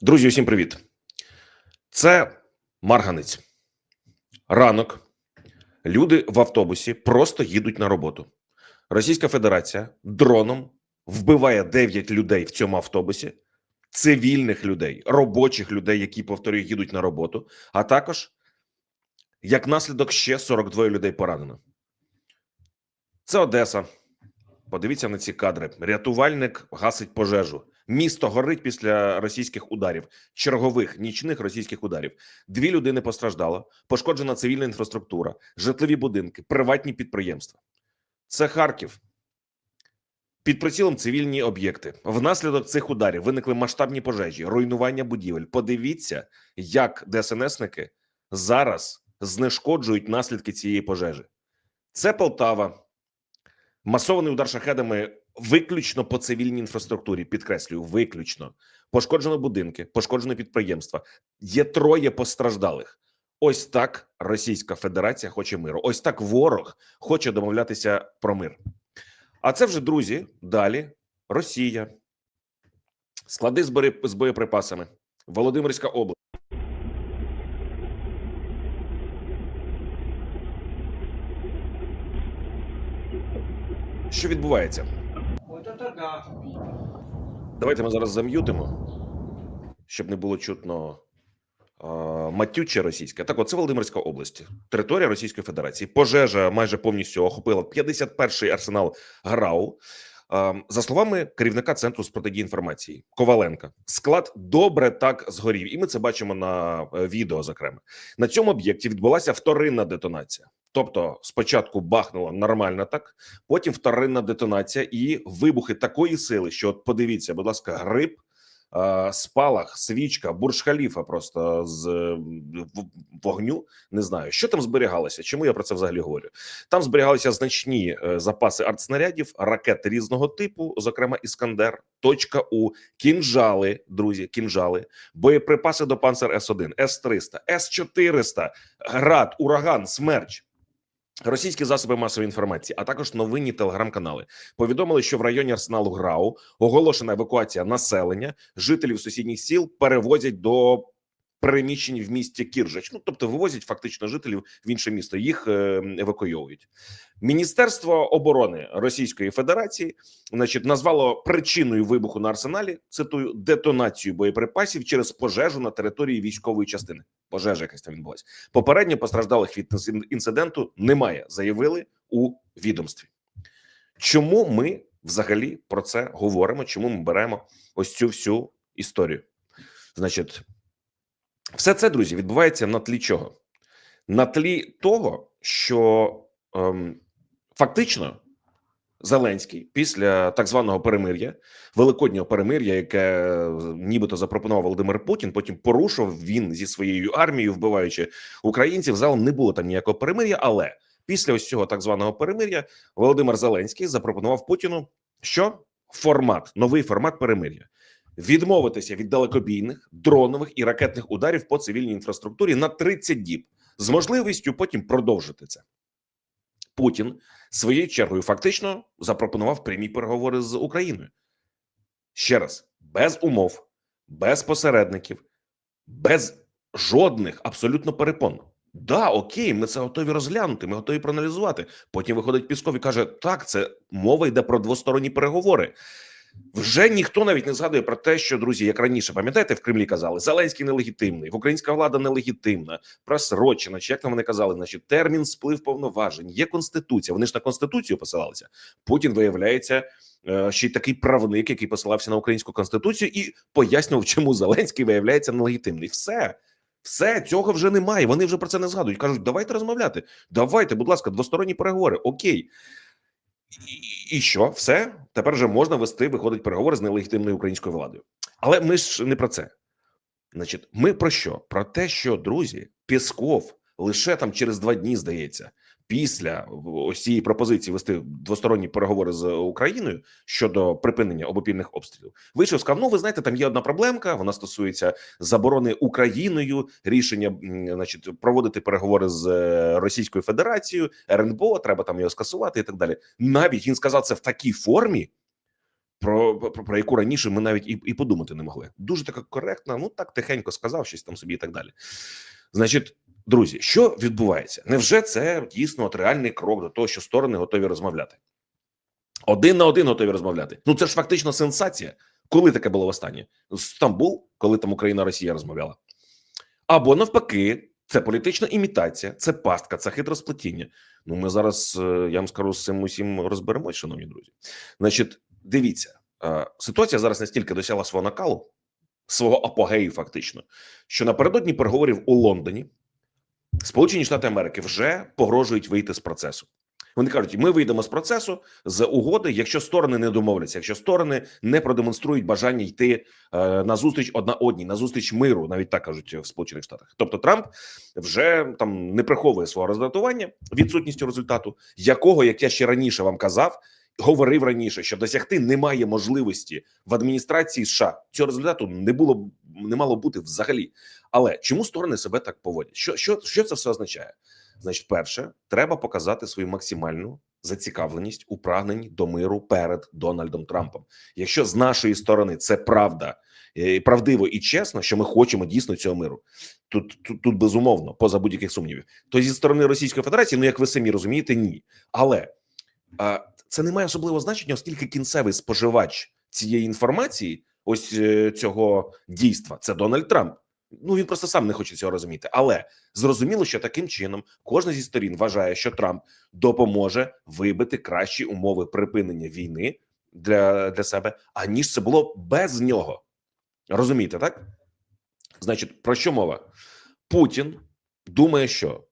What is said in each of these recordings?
Друзі, усім привіт. Це Марганець. Ранок. Люди в автобусі просто їдуть на роботу. Російська Федерація дроном вбиває 9 людей в цьому автобусі, цивільних людей, робочих людей, які повторюю, їдуть на роботу, а також як наслідок ще 42 людей поранено. Це Одеса. Подивіться на ці кадри. Рятувальник гасить пожежу. Місто горить після російських ударів, чергових нічних російських ударів. Дві людини постраждало, пошкоджена цивільна інфраструктура, житлові будинки, приватні підприємства. Це Харків. Під прицілом цивільні об'єкти. Внаслідок цих ударів виникли масштабні пожежі, руйнування будівель. Подивіться, як ДСНСники зараз знешкоджують наслідки цієї пожежі. Це Полтава. Масований удар шахедами виключно по цивільній інфраструктурі. Підкреслюю, виключно пошкоджено будинки, пошкоджено підприємства. Є троє постраждалих. Ось так Російська Федерація хоче миру. Ось так ворог хоче домовлятися про мир. А це вже друзі. Далі Росія, склади з боєприпасами, Володимирська область. Що відбувається? Давайте ми зараз зам'ютимо, щоб не було чутно а, матюче російське. Так, от це Володимирська область, територія Російської Федерації. Пожежа майже повністю охопила 51-й арсенал ГРАУ. За словами керівника центру з протидії інформації Коваленка, склад добре так згорів, і ми це бачимо на е, відео. Зокрема, на цьому об'єкті відбулася вторинна детонація. Тобто, спочатку бахнуло нормально так, потім вторинна детонація і вибухи такої сили, що от подивіться, будь ласка, гриб, спалах, свічка, бурж-халіфа просто з вогню. Не знаю, що там зберігалося. Чому я про це взагалі говорю? Там зберігалися значні е, запаси артснарядів, ракети різного типу, зокрема Іскандер, точка У, кінжали, друзі, кінжали, боєприпаси до Панцер С1, С-300, С-400, град, ураган, смерч. Російські засоби масової інформації, а також новинні телеграм-канали повідомили, що в районі арсеналу ГРАУ оголошена евакуація населення. Жителів сусідніх сіл перевозять до переміщень в місті Кіржач. Ну тобто вивозять фактично жителів в інше місто. Їх е, евакуйовують. Міністерство оборони Російської Федерації, значить, назвало причиною вибуху на арсеналі. Цитую детонацію боєприпасів через пожежу на території військової частини. Пожежа якась там відбулась. Попередньо постраждалих від інциденту немає, заявили у відомстві. Чому ми взагалі про це говоримо? Чому ми беремо ось цю всю історію? Значить, все це, друзі, відбувається на тлі чого? На тлі того, що ем, фактично Зеленський після так званого перемир'я, великоднього перемир'я, яке е, нібито запропонував Володимир Путін, потім порушив він зі своєю армією, вбиваючи українців. Залом не було там ніякого перемир'я, але після ось цього так званого перемир'я Володимир Зеленський запропонував Путіну що формат, новий формат перемир'я. Відмовитися від далекобійних дронових і ракетних ударів по цивільній інфраструктурі на 30 діб з можливістю потім продовжити це. Путін своєю чергою фактично запропонував прямі переговори з Україною. Ще раз, без умов, без посередників, без жодних абсолютно перепон. Да, окей, ми це готові розглянути, ми готові проаналізувати. Потім виходить Пісков і каже: так, це мова йде про двосторонні переговори. Вже ніхто навіть не згадує про те, що друзі, як раніше, пам'ятаєте, в Кремлі казали, Зеленський нелегітимний, українська влада нелегітимна, просрочена, чи як там вони казали, значить, термін сплив повноважень, є конституція. Вони ж на конституцію посилалися. Путін виявляється е, ще й такий правник, який посилався на українську конституцію, і пояснював, чому Зеленський виявляється нелегітимний. Все. Все цього вже немає. Вони вже про це не згадують. кажуть, давайте розмовляти. Давайте, будь ласка, двосторонні переговори. Окей. І, що? Все тепер вже можна вести, виходить переговори з нелегітимною українською владою. Але ми ж не про це. Значить, ми про що? Про те, що друзі, Пісков лише там через два дні здається, після ось цієї пропозиції вести двосторонні переговори з Україною щодо припинення обопільних обстрілів, вийшов сказав: ну ви знаєте, там є одна проблемка. Вона стосується заборони Україною рішення, значить, проводити переговори з е, Російською Федерацією, РНБО, треба там його скасувати і так далі. Навіть він сказав це в такій формі. про, про, про яку раніше ми навіть і, і подумати не могли. Дуже така коректна, ну так тихенько сказав щось там собі і так далі. Значить, друзі, що відбувається? Невже це дійсно от реальний крок до того, що сторони готові розмовляти? Один на один готові розмовляти. Ну це ж фактично сенсація. Коли таке було востаннє? Стамбул, коли там Україна Росія розмовляла, або навпаки, це політична імітація, це пастка, це хитросплетіння. Ну ми зараз е, я вам скажу з цим усім розберемось, шановні друзі. Значить, дивіться, е, ситуація зараз настільки досягла свого накалу, свого апогею, фактично, що напередодні переговорів у Лондоні Сполучені Штати Америки вже погрожують вийти з процесу. Вони кажуть, ми вийдемо з процесу з угоди, якщо сторони не домовляться, якщо сторони не продемонструють бажання йти е, на зустріч одна одній, на зустріч миру, навіть так кажуть в Сполучених Штатах. Тобто Трамп вже там не приховує свого роздратування відсутністю результату, якого, як я ще раніше вам казав, говорив раніше, що досягти немає можливості в адміністрації США. Цього результату не було не мало бути взагалі. Але чому сторони себе так поводять? Що, що, що це все означає? Значить, перше, треба показати свою максимальну зацікавленість у прагненні до миру перед Дональдом Трампом. Якщо з нашої сторони це правда, е, правдиво і чесно, що ми хочемо дійсно цього миру, тут тут, тут безумовно, поза будь-яких сумнівів, то зі сторони Російської Федерації, ну як ви самі розумієте, ні. Але а, це не має особливого значення, оскільки кінцевий споживач цієї інформації, ось е, цього дійства, це Дональд Трамп. Ну він просто сам не хоче цього розуміти, але зрозуміло, що таким чином кожна зі сторін вважає, що Трамп допоможе вибити кращі умови припинення війни для, для себе, аніж це було без нього. Розумієте, так? Значить, про що мова? Путін думає, що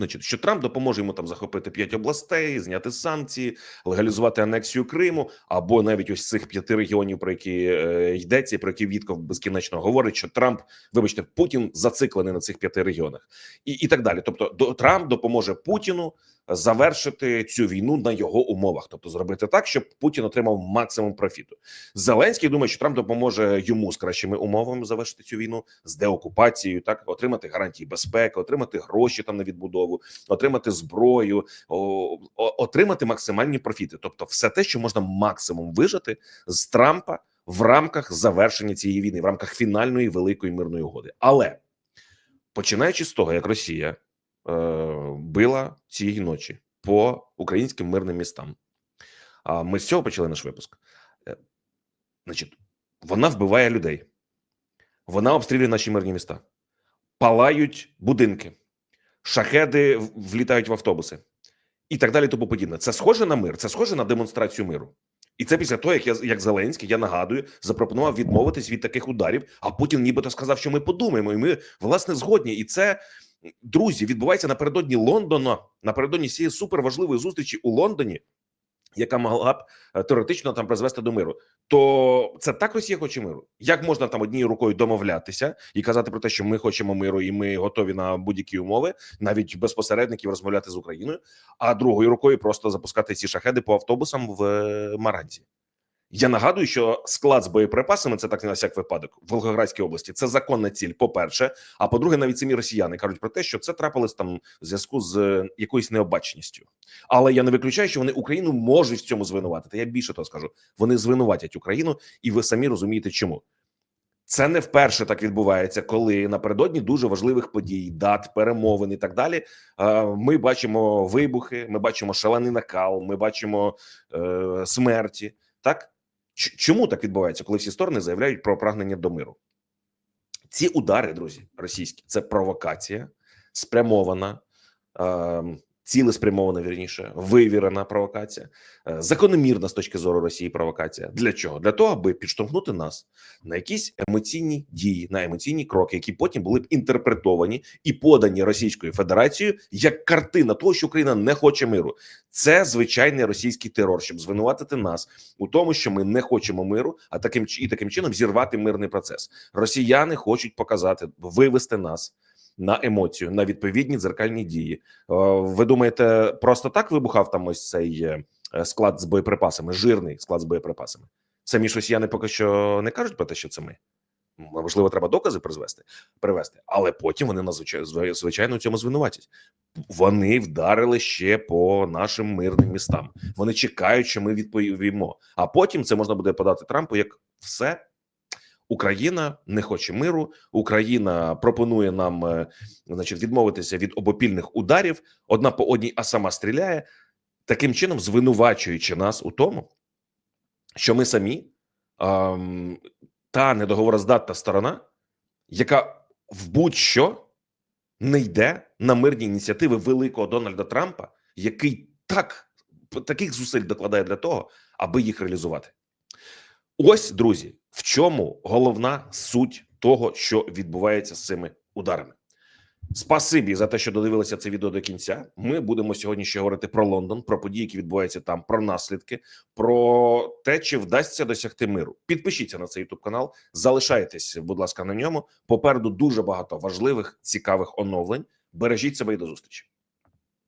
значить, що Трамп допоможе йому там захопити п'ять областей, зняти санкції, легалізувати анексію Криму, або навіть ось цих п'яти регіонів, про які е, йдеться, про які Вітков безкінечно говорить, що Трамп, вибачте, Путін зациклений на цих п'яти регіонах, і і так далі. Тобто, до Трамп допоможе Путіну завершити цю війну на його умовах, тобто зробити так, щоб Путін отримав максимум профіту. Зеленський думає, що Трамп допоможе йому з кращими умовами завершити цю війну з деокупацією, так отримати гарантії безпеки, отримати гроші там на відбудову, отримати зброю, отримати максимальні профіти, тобто все те, що можна максимум вижити з Трампа в рамках завершення цієї війни, в рамках фінальної великої мирної угоди. Але починаючи з того, як Росія била цієї ночі по українським мирним містам. А ми з цього почали наш випуск. Е, Значить, вона вбиває людей, вона обстрілює наші мирні міста, палають будинки, шахеди влітають в автобуси і так далі. Тому подібне. Це схоже на мир, це схоже на демонстрацію миру. І це після того, як я як Зеленський, я нагадую, запропонував відмовитись від таких ударів. А Путін нібито сказав, що ми подумаємо, і ми власне згодні. І це друзі відбувається напередодні Лондона, напередодні цієї суперважливої зустрічі у Лондоні, яка могла б е, теоретично там призвести до миру. То це так Росія хоче миру. Як можна там однією рукою домовлятися і казати про те, що ми хочемо миру, і ми готові на будь-які умови, навіть без посередників розмовляти з Україною, а другою рукою просто запускати ці шахеди по автобусам в е, Маранці. Я нагадую, що склад з боєприпасами це так на всяк випадок в Волгоградській області. Це законна ціль. По перше, а по-друге, навіть самі росіяни кажуть про те, що це трапилось там в зв'язку з е, якоюсь необачністю. Але я не виключаю, що вони Україну можуть в цьому звинуватити. Я більше того скажу. Вони звинуватять Україну, і ви самі розумієте, чому. Це не вперше так відбувається, коли напередодні дуже важливих подій, дат, перемовин і так далі. е, Ми бачимо вибухи, ми бачимо шалений накал, ми бачимо е, смерті. Так чому так відбувається, коли всі сторони заявляють про прагнення до миру? Ці удари, друзі, російські це провокація, спрямована, е, цілеспрямована, вірніше, вивірена провокація, е, закономірна з точки зору Росії провокація. Для чого? Для того, аби підштовхнути нас на якісь емоційні дії, на емоційні кроки, які потім були б інтерпретовані і подані Російською Федерацією як картина того, що Україна не хоче миру. Це звичайний російський терор, щоб звинуватити нас у тому, що ми не хочемо миру, а таким і таким чином зірвати мирний процес. Росіяни хочуть показати, вивести нас на емоцію, на відповідні дзеркальні дії. Е, Ви думаєте, просто так вибухав там ось цей е, склад з боєприпасами, жирний склад з боєприпасами? Самі ж росіяни поки що не кажуть про те, що це ми. Можливо, треба докази призвести, привести, але потім вони нас звичайно цьому звинуватять. Вони вдарили ще по нашим мирним містам. Вони чекають, що ми відповімо. А потім це можна буде подати Трампу як все. Україна не хоче миру. Україна пропонує нам, е, значить, відмовитися від обопільних ударів одна по одній, а сама стріляє, таким чином звинувачуючи нас у тому, що ми самі ем, та недоговороздатна сторона, яка в будь-що не йде на мирні ініціативи великого Дональда Трампа, який так таких зусиль докладає для того, аби їх реалізувати. Ось, друзі, в чому головна суть того, що відбувається з цими ударами. Спасибі за те, що додивилися це відео до кінця. Ми будемо сьогодні ще говорити про Лондон, про події, які відбуваються там, про наслідки, про те, чи вдасться досягти миру. Підпишіться на цей youtube канал, залишайтесь, будь ласка, на ньому. Попереду дуже багато важливих цікавих оновлень. Бережіть себе і до зустрічі.